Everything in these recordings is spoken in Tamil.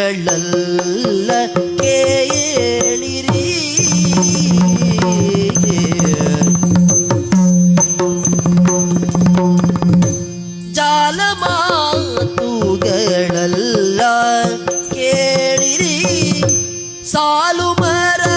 ಜಾಲಮಾತುಗಳಲ್ಲ ಕೇಳಿರಿ ಜಾಲಮಾತುಗಳಲ್ಲ ಕೇಳಿರಿ ಸಾಲು ಮರದ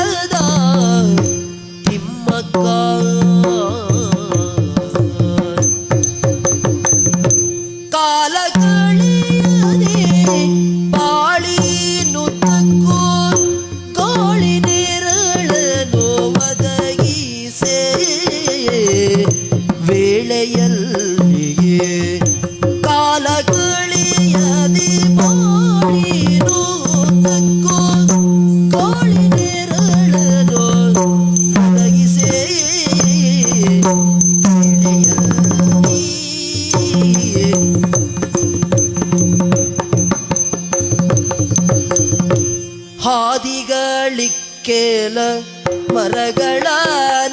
வேளையல்லியே காலகுளியதி பாடி நூத்துக்கோ கோழி நேரழதோ தகிசே ஆதிகளிக்கேல மரகளாய்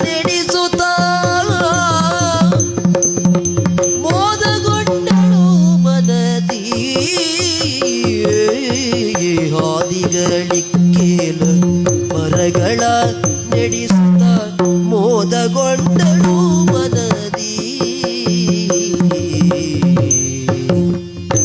ಹಾದಿಗಳಿಕ್ಕೇಲ ಮರಗಳ ನೆಡಿಸುತ್ತ ಮೋದಗೊಂಡಳು